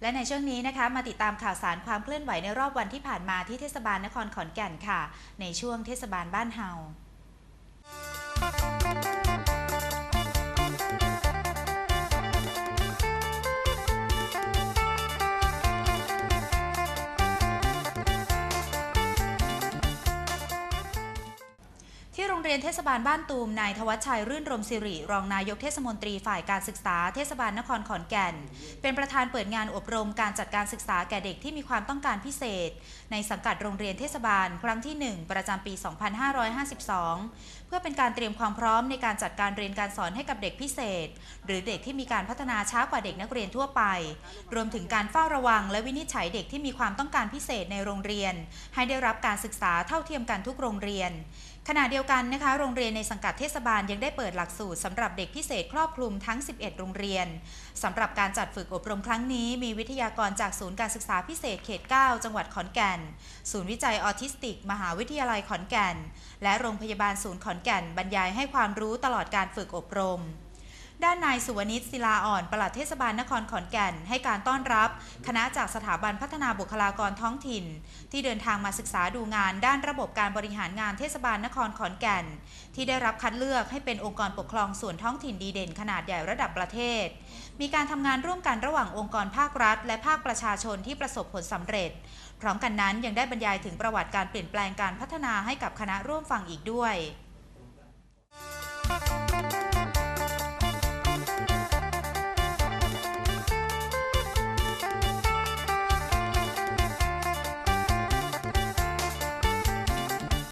และในช่วงนี้นะคะมาติดตามข่าวสารความเคลื่อนไหวในรอบวันที่ผ่านมาที่เทศบาลนครขอนแก่นค่ะ ในช่วงเทศบาลบ้านเฮา รงเรียนเทศบาลบ้านตูม นายทวัชชัย รื่นรมสิริ รองนายกเทศมนตรีฝ่ายการศึกษาเทศบาลนครขอนแก่น เป็นประธานเปิดงานอบรมการจัดการศึกษาแก่เด็กที่มีความต้องการพิเศษ ในสังกัดโรงเรียนเทศบาล ครั้งที่ 1 ประจำปี 2552 เพื่อเป็นการเตรียมความพร้อมในการจัดการเรียนการสอนให้กับเด็กพิเศษ หรือเด็กที่มีการพัฒนาช้ากว่าเด็กนักเรียนทั่วไป รวมถึงการเฝ้าระวัง และวินิจฉัยเด็กที่มีความต้องการพิเศษในโรงเรียน ให้ได้รับการศึกษาเท่าเทียมกันทุกโรงเรียนขณะเดียวกันนะคะ โรงเรียนในสังกัดเทศบาลยังได้เปิดหลักสูตรสำหรับเด็กพิเศษครอบคลุมทั้ง 11 โรงเรียนสำหรับการจัดฝึกอบรมครั้งนี้ มีวิทยากรจากศูนย์การศึกษาพิเศษเขต 9 จังหวัดขอนแก่น ศูนย์วิจัยออทิสติก มหาวิทยาลัยขอนแก่น และโรงพยาบาลศูนย์ขอนแก่นบรรยายให้ความรู้ตลอดการฝึกอบรม ด้านนายสุวนิชศิลาอ่อนปลัดเทศบาลนครขอนแก่น ให้การต้อนรับ คณะจากสถาบันพัฒนาบุคลากรท้องถิ่น ที่เดินทางมาศึกษาดูงาน ด้านระบบการบริหารงานเทศบาลนครขอนแก่น ที่ได้รับคัดเลือกให้เป็นองค์กรปกครองส่วนท้องถิ่นดีเด่นขนาดใหญ่ระดับประเทศ มีการทำงานร่วมกันระหว่างองค์กรภาครัฐ และภาคประชาชนที่ประสบผลสำเร็จ พร้อมกันนั้นยังได้บรรยายถึงประวัติการเปลี่ยนแปลงการพัฒนาให้กับคณะร่วมฟังอีกด้วย